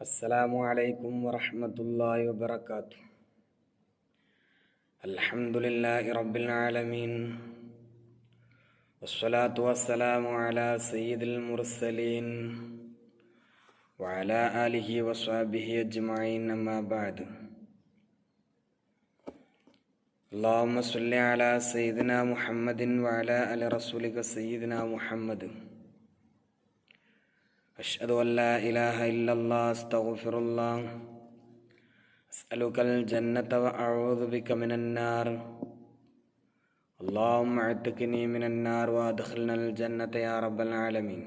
السلام عليكم ورحمة الله وبركاته الحمد لله رب العالمين والصلاة والسلام على سيد المرسلين وعلى آله وصحبه أجمعين أما بعد اللهم صل على سيدنا محمد وعلى آل رسولك سيدنا محمد أشهد أن لا إله إلا الله أستغفر الله أسألك الجنة وأعوذ بك من النار اللهم اعتقني من النار وأدخلنا الجنة يا رب العالمين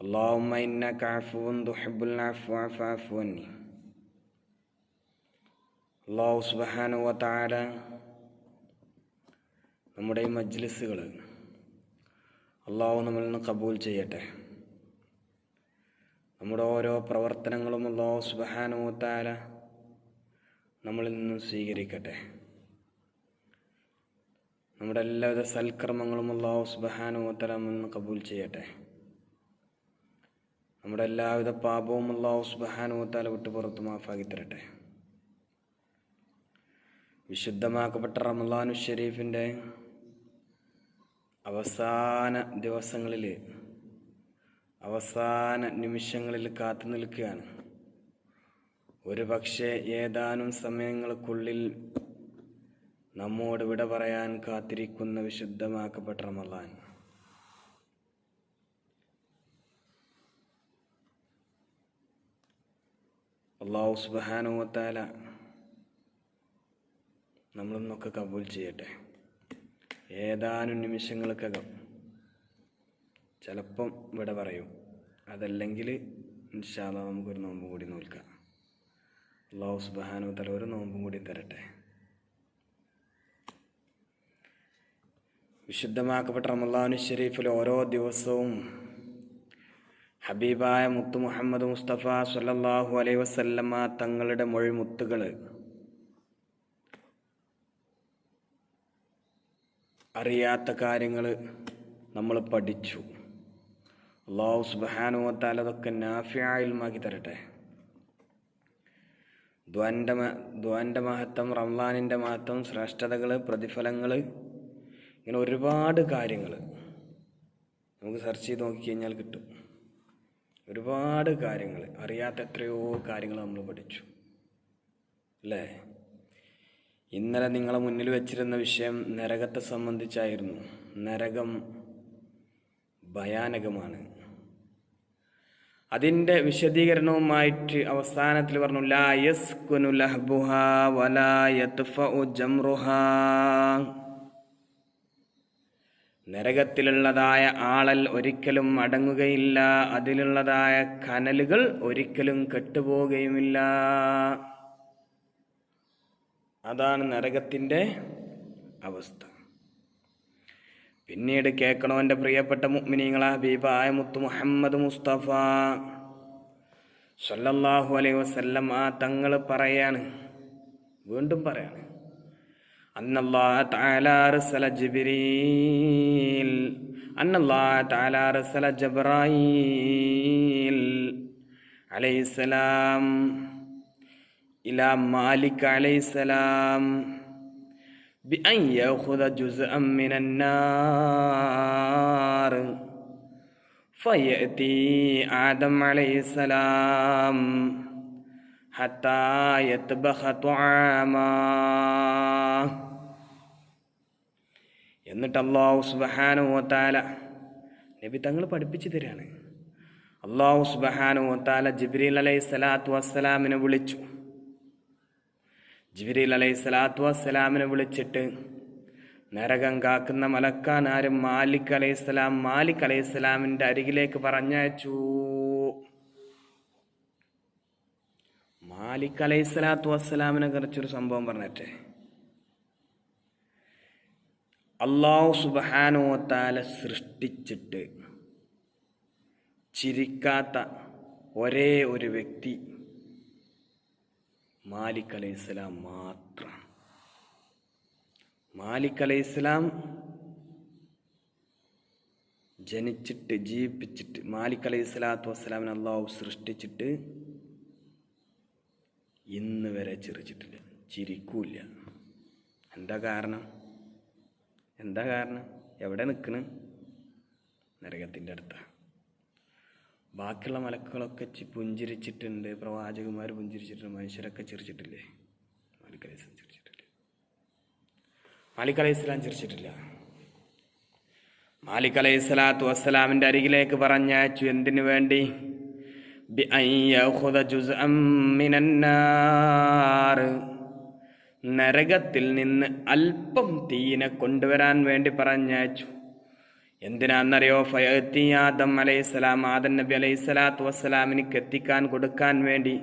اللهم إنك عفو تحب العفو فاعف عني അള്ളാഹു സുബഹാനു വത്താല നമ്മുടെ ഈ മജ്ലിസുകൾ അള്ളാഹു നമ്മളിൽ നിന്ന് കബൂൽ ചെയ്യട്ടെ നമ്മുടെ ഓരോ പ്രവർത്തനങ്ങളും അള്ളാഹു സുബഹാനു വത്താല നമ്മളിൽ നിന്നും സ്വീകരിക്കട്ടെ. നമ്മുടെ എല്ലാവിധ സൽക്കർമ്മങ്ങളും അള്ളാഹു സുബഹാനു വത്താല നമ്മളിൽ നിന്ന് കബൂൽ ചെയ്യട്ടെ. നമ്മുടെ എല്ലാവിധ പാപവും അള്ളാഹു സുബഹാനു വത്താല വിട്ടുപുറത്ത് മാഫാക്കി തരട്ടെ. വിശുദ്ധമാക്കപ്പെട്ട റമലാനു ഷെരീഫിന്റെ അവസാന ദിവസങ്ങളിൽ അവസാന നിമിഷങ്ങളിൽ കാത്തു നിൽക്കുകയാണ്. ഒരു പക്ഷേ ഏതാനും സമയങ്ങൾക്കുള്ളിൽ നമ്മോട് വിട പറയാൻ കാത്തിരിക്കുന്ന വിശുദ്ധമാക്കപ്പെട്ട റമലാൻ അള്ളാഹു സുബാനുവത്താല നമ്മളൊന്നൊക്കെ കബൂൽ ചെയ്യട്ടെ. ഏതാനും നിമിഷങ്ങൾക്കകം ചിലപ്പം ഇവിടെ പറയും അതല്ലെങ്കിൽ ഇൻഷാല്ല നമുക്കൊരു നോമ്പ് കൂടി നോൽക്കാം. അള്ളാഹു സുബാനു തല ഒരു നോമ്പും കൂടി തരട്ടെ. വിശുദ്ധമാക്കപ്പെട്ട റമല്ലാനു ഷെരീഫിൽ ഓരോ ദിവസവും ഹബീബായ മുത്തു മുഹമ്മദ് മുസ്തഫ സല്ലല്ലാഹു അലൈ വസല്ലമ തങ്ങളുടെ മൊഴിമുത്തുകൾ അറിയാത്ത കാര്യങ്ങൾ നമ്മൾ പഠിച്ചു. അള്ളാഹു സുബാനുവത്താൽ അതൊക്കെ നാഫിയായിൽമാക്കി തരട്ടെ. ദ്വാന്റെ ദ്വാന്റെ മഹത്വം റംലാനിന്റെ മഹത്വം ശ്രേഷ്ഠതകൾ പ്രതിഫലങ്ങൾ ഇങ്ങനെ ഒരുപാട് കാര്യങ്ങൾ നമുക്ക് സെർച്ച് ചെയ്ത് നോക്കി കഴിഞ്ഞാൽ കിട്ടും. ഒരുപാട് കാര്യങ്ങൾ അറിയാത്ത എത്രയോ കാര്യങ്ങൾ നമ്മൾ പഠിച്ചു. അല്ലേ? ഇന്നലെ നിങ്ങളെ മുന്നിൽ വെച്ചിരുന്ന വിഷയം നരകത്തെ സംബന്ധിച്ചായിരുന്നു. നരകം ഭയാനകമാണ്. അതിന്റെ വിശദീകരണവുമായിട്ട് അവസാനത്തിൽ പറഞ്ഞു ലായസ് യസ്കുനു ലഹ്ബുഹ വലാ യത്ഫഉ ജംറുഹ. നരകത്തിലുള്ളതായ ആളൽ ഒരിക്കലും അടങ്ങുകയില്ല അതിലുള്ളതായ കനലുകൾ ഒരിക്കലും കെട്ടുപോകുകയുമില്ല. അതാണ് നരകത്തിന്റെ അവസ്ഥ. പിന്നീട് കേൾക്കണോ എന്റെ പ്രിയപ്പെട്ട മുഗ്മിനീങ്ങള ബീബായ മുത്തു മുഹമ്മദ് മുസ്തഫ. സല്ലല്ലാഹു അലൈഹി വസല്ലം ആ തങ്ങൾ പറയാണ്. വീണ്ടും പറയാണ്. അന്നല്ലാഹ് താലാറസല ജബ്രായിൽ അലൈസലാം ഇലാ മാലിക് അലൈസലാം بأن يأخذ جزءا من النار فيأتي آدم عليه السلام حتى يطبخ طعاما എന്നിട്ട് അള്ളാഹു സുബഹാനു താല നബി തങ്ങൾ പഠിപ്പിച്ചു തരാണ് അള്ളാഹു സുബഹാനു താല ജിബ്രീൽ അലൈഹി സ്വലാത്തു വസ്സലാമിനെ വിളിച്ചു ജിബിരിൽ അലൈഹി സ്വലാത്തു വസ്സലാമിനെ വിളിച്ചിട്ട് നരകം കാക്കുന്ന മലക്കാൻ ആരും മാലിക് അലൈഹി സ്വലാം മാലിക് അലൈഹി സ്വലാമിന്റെ അരികിലേക്ക് പറഞ്ഞയച്ചു. മാലിക് അലൈഹി സ്വലാത്തു വസ്സലാമിനെ കുറിച്ചൊരു സംഭവം പറഞ്ഞിട്ടെ അള്ളാഹു സുബാനോത്താല സൃഷ്ടിച്ചിട്ട് ചിരിക്കാത്ത ഒരേ ഒരു വ്യക്തി മാലിക് അലൈഹി ഇസ്ലാം മാത്രമാണ് മാലിക് അലൈഹി ഇസ്ലാം ജനിച്ചിട്ട് ജീവിപ്പിച്ചിട്ട് മാലിക് അലൈഹി സ്വലാത്തു വസ്സലാമിനെ അള്ളാഹു സൃഷ്ടിച്ചിട്ട് ഇന്ന് വരെ ചിരിച്ചിട്ടില്ല ചിരിക്കൂല്ല. എന്താ കാരണം? എന്താ കാരണം? എവിടെ നിൽക്കണ് നരകത്തിന്റെ അടുത്താണ് ബാക്കിയുള്ള മലക്കുകളൊക്കെ പുഞ്ചിരിച്ചിട്ടുണ്ട്. പ്രവാചകന്മാർ പുഞ്ചിരിച്ചിട്ടുണ്ട്. മനുഷ്യരൊക്കെ ചിരിച്ചിട്ടില്ലേ? മാലിക് അലൈഹി ഇസ്ലാം ചിരിച്ചിട്ടില്ല? മാലിക് അലൈഹി ഇസ്ലാം ചിരിച്ചിട്ടില്ല. മാലിക് അലൈഹി സ്വലാത്തു വസ്സലാമിന്റെ അരികിലേക്ക് പറഞ്ഞയച്ചു. എന്തിനു വേണ്ടി? നരകത്തിൽ നിന്ന് അല്പം തീയിനെ കൊണ്ടുവരാൻ വേണ്ടി പറഞ്ഞയച്ചു. എന്തിനാന്നറിയോ? ഫയത്തി ആദം അലൈഹിസ്സലാം ആദൻ നബി അലൈഹി സ്വലാത്തു വസ്സലാമിനിക്ക് എത്തിക്കാൻ കൊടുക്കാൻ വേണ്ടി.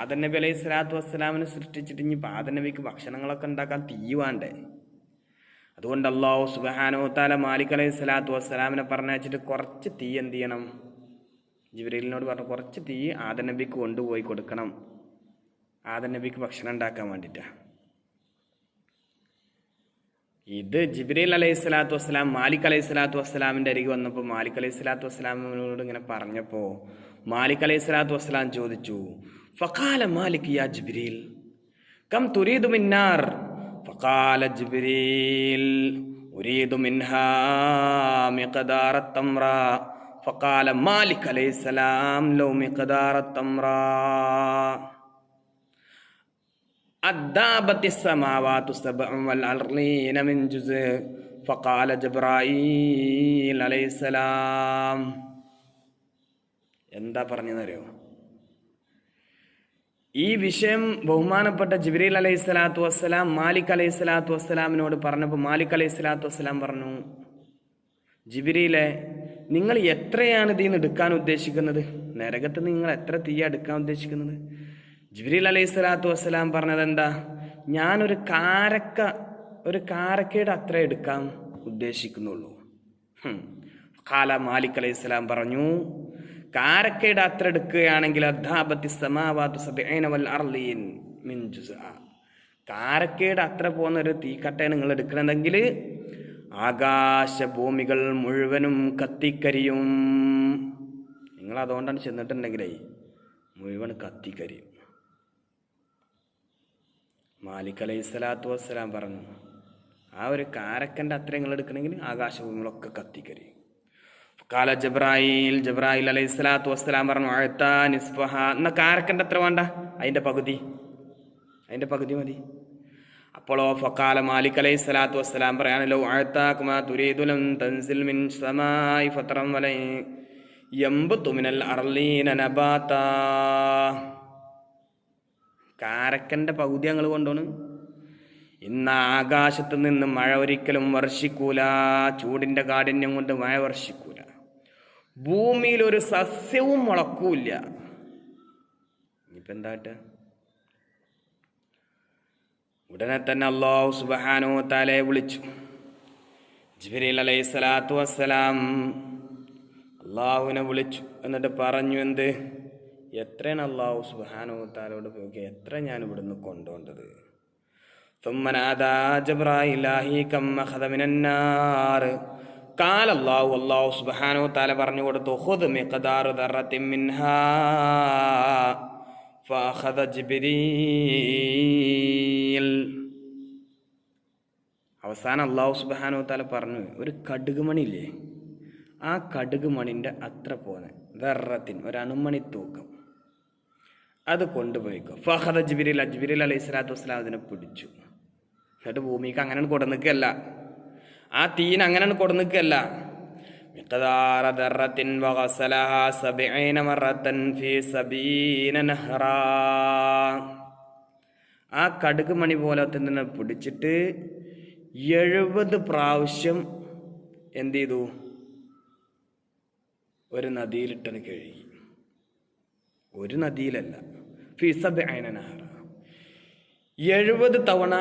ആദൻ നബി അലൈഹി സ്വലാത്തു വസ്സലാമിനെ സൃഷ്ടിച്ചിട്ട് ഇനി ആദൻ നബിക്ക് ഭക്ഷണങ്ങളൊക്കെ ഉണ്ടാക്കാൻ തീയുവാണ്ടേ വേണ്ടേ? അതുകൊണ്ട് അള്ളാഹു സുബഹാനോ താല മാലിക് അലൈഹി സ്വലാത്തു വസ്സലാമിനെ പറഞ്ഞയച്ചിട്ട് കുറച്ച് തീ എന്ത് ചെയ്യണം? ജിബ്രീലിനോട് പറഞ്ഞു കുറച്ച് തീ ആദൻ നബിക്ക് കൊണ്ടുപോയി കൊടുക്കണം. ആദൻ നബിക്ക് ഭക്ഷണം ഉണ്ടാക്കാൻ വേണ്ടിയിട്ടാണ് ഇത് ജിബ്രീൽ അലൈഹി സ്വലാത്തു വസ്സലാം മാലിക് അലൈഹി സ്വലാത്തു വസ്സലാമിന്റെ അരികെ വന്നപ്പോൾ മാലിക് അലൈഹി സ്വലാത്തു വസ്സലാമിനോട് ഇങ്ങനെ പറഞ്ഞപ്പോൾ മാലിക് അലൈഹി സ്വലാത്തു വസ്സലാം ചോദിച്ചു ഫഖാല മാലിക് യാ ജിബ്രീൽ? കം തുരീദു മിന്നാർ? ഫഖാല ജിബ്രീൽ ഉരീദു മിൻഹാ മിഖദാറ തംറ. ഫഖാല മാലിക് അലൈഹി സ്വലാം ലൗ മിഖദാറ തംറാ. أدابت السماوات سبع والأرضين من جزء فقال جبرائيل عليه السلام എന്താ പറഞ്ഞെന്നറിയോ ഈ വിഷയം ബഹുമാനപ്പെട്ട ജിബ്രീൽ അലൈഹി സ്വലാത്തു വസ്സലാം മാലിക് അലൈഹി സ്വലാത്തു വസ്സലാമിനോട് പറഞ്ഞപ്പോൾ മാലിക് അലൈഹി സ്വലാത്തു വസ്സലാം പറഞ്ഞു ജിബിരിയിലെ നിങ്ങൾ എത്രയാണ് ഇതിൽ നിന്ന് എടുക്കാൻ ഉദ്ദേശിക്കുന്നത് നരകത്ത് നിങ്ങൾ എത്ര തീയ എടുക്കാൻ ഉദ്ദേശിക്കുന്നത് ജിബ്രീൽ അലൈഹി സ്വലാത്തു വസ്സലാം പറഞ്ഞത് എന്താ ഞാനൊരു കാരക്ക ഒരു കാരക്കയുടെ അത്ര എടുക്കാൻ ഉദ്ദേശിക്കുന്നുള്ളൂ. ഖാല മാലിക് അലൈഹി സ്വലാം പറഞ്ഞു കാരക്കയുടെ അത്ര എടുക്കുകയാണെങ്കിൽ ജുസ്അ. കാരക്കയുടെ അത്ര പോകുന്ന ഒരു തീക്കട്ടയാണ് നിങ്ങൾ എടുക്കണമെങ്കിൽ ആകാശഭൂമികൾ മുഴുവനും കത്തിക്കരിയും. നിങ്ങൾ അതുകൊണ്ടാണ് ചെന്നിട്ടുണ്ടെങ്കിലേ മുഴുവൻ കത്തിക്കരിയും. മാലിക് അലൈഹി സ്വലാത്തു വസ്സലാം പറഞ്ഞു ആ ഒരു കാരക്കന്റെ അത്ര നിങ്ങൾ എടുക്കണമെങ്കിൽ ആകാശഭൂമികളൊക്കെ കത്തിക്കരി. കാല ജബ്രായിൽ ജബ്രായിൽ അലൈഹി സ്വലാത്തു വസ്സലാം പറഞ്ഞു അഴുത്ത നിസ്ഫഹ. എന്ന കാരക്കന്റെ അത്ര വേണ്ട? അതിന്റെ പകുതി? അതിന്റെ പകുതി മതി. അപ്പോളോ ഫക്കാല മാലിക് അലൈഹി സ്വലാത്തു വസ്സലാം പറയാനല്ലോ അഴുത്താക്കുമാ തൻസിൽ മിൻ സമായി അർലീന കാരക്കന്റെ പകുതി ഞങ്ങൾ കൊണ്ടുപോണ് ഇന്ന് ആകാശത്ത് നിന്ന് മഴ ഒരിക്കലും വർഷിക്കൂല ചൂടിന്റെ കാഠിന്യം കൊണ്ട് മഴ വർഷിക്കൂല. ഭൂമിയിൽ ഒരു സസ്യവും മുളക്കൂല ഇനിയിപ്പോൾ എന്താട്ട് ഉടനെ തന്നെ അള്ളാഹു സുബഹാനോ താലെ വിളിച്ചു. ജിബിരിൽ അലൈഹി സ്വലാത്തു വസ്സലാം അള്ളാഹുവിനെ വിളിച്ചു. എന്നിട്ട് പറഞ്ഞു എന്ത്? എത്രയാണ് അള്ളാഹു സുബാനോ താലോട് പോയി എത്ര ഞാൻ ഇവിടുന്ന് കൊണ്ടുപോകേണ്ടത് ثم نادى جبرائيل كم أخذ من النار قال الله والله سبحانه وتعالى പറഞ്ഞു കൊടുത്തു خذ مقدار ذرة منها فأخذ جبريل അവസാനം അള്ളാഹു സുബാനോ താല പറഞ്ഞു ഒരു കടുക് മണിയില്ലേ ആ കടുക് മണിൻ്റെ അത്ര പോന്നെ ദറത്തിൻ ഒരു അണുമണി തൂക്കം അത് കൊണ്ടുപോയിക്കോ ഫഹദ ജിബിരിൽ അജ്ബിരിൽ അലൈഹി സ്വലാത്തു വസ്സലാം അതിനെ പിടിച്ചു എന്നിട്ട് ഭൂമിക്ക് അങ്ങനെ കൊടുന്നിക്കല്ല ആ തീൻ അങ്ങനെ കൊടുന്നിക്കല്ല مقدار ذرة وغسلها سبعين مرة في سبعين نهرا ആ കടുക് മണി പോലെ തന്നെ പിടിച്ചിട്ട് എഴുപത് പ്രാവശ്യം എന്ത് ചെയ്തു ഒരു നദിയിലിട്ടന് കഴുകി ഒരു നദിയിലല്ല ഫിസബ് എഴുപത് തവണ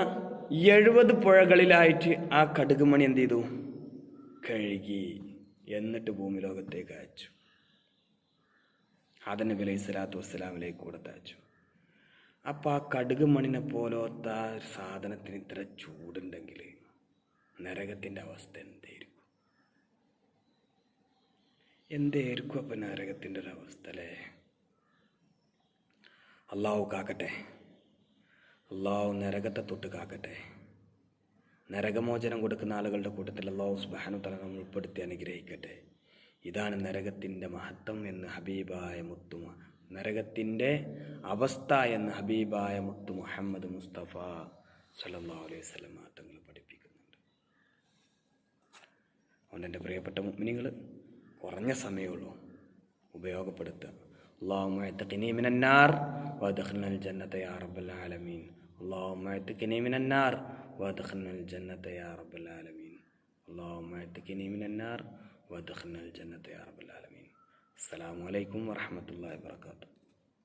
എഴുപത് പുഴകളിലായിട്ട് ആ കടുകുമണി എന്ത് ചെയ്തു? കഴുകി. എന്നിട്ട് ഭൂമി ലോകത്തേക്ക് അയച്ചു. ആദന നബി അലൈഹി സ്വലാത്തു വസ്സലാമിലേക്ക് കൊടുത്ത് അയച്ചു. അപ്പം ആ കടുക് മണിനെ പോലത്തെ ആ സാധനത്തിന് ഇത്ര ചൂടുണ്ടെങ്കിൽ നരകത്തിന്റെ അവസ്ഥ എന്തായിരിക്കും എന്തായിരിക്കും അപ്പം നരകത്തിന്റെ ഒരു അവസ്ഥ അല്ലേ? അള്ളാഹു കാക്കട്ടെ അള്ളാഹു നരകത്തെ തൊട്ട് കാക്കട്ടെ നരകമോചനം കൊടുക്കുന്ന ആളുകളുടെ കൂട്ടത്തിൽ അള്ളാഹു സുബാനു തല നമ്മൾ ഉൾപ്പെടുത്തി അനുഗ്രഹിക്കട്ടെ. ഇതാണ് നരകത്തിന്റെ മഹത്വം എന്ന് ഹബീബായ മുത്തുമ നരകത്തിന്റെ അവസ്ഥ എന്ന് ഹബീബായ മുത്തു മുഹമ്മദ് മുസ്തഫ സല്ലല്ലാഹു അലൈഹി സ്വലം തങ്ങൾ പഠിപ്പിക്കുന്നുണ്ട്. അതുകൊണ്ട് എന്റെ പ്രിയപ്പെട്ട മുഗ്മിനികൾ കുറഞ്ഞ സമയമുള്ളൂ ഉപയോഗപ്പെടുത്തുക. اللهم اعتقني من النار وادخلنا الجنة يا رب العالمين. اللهم اعتقني من النار وادخلنا الجنة يا رب العالمين. اللهم اعتقني من النار وادخلنا الجنة يا رب العالمين. السلام عليكم ورحمة الله وبركاته.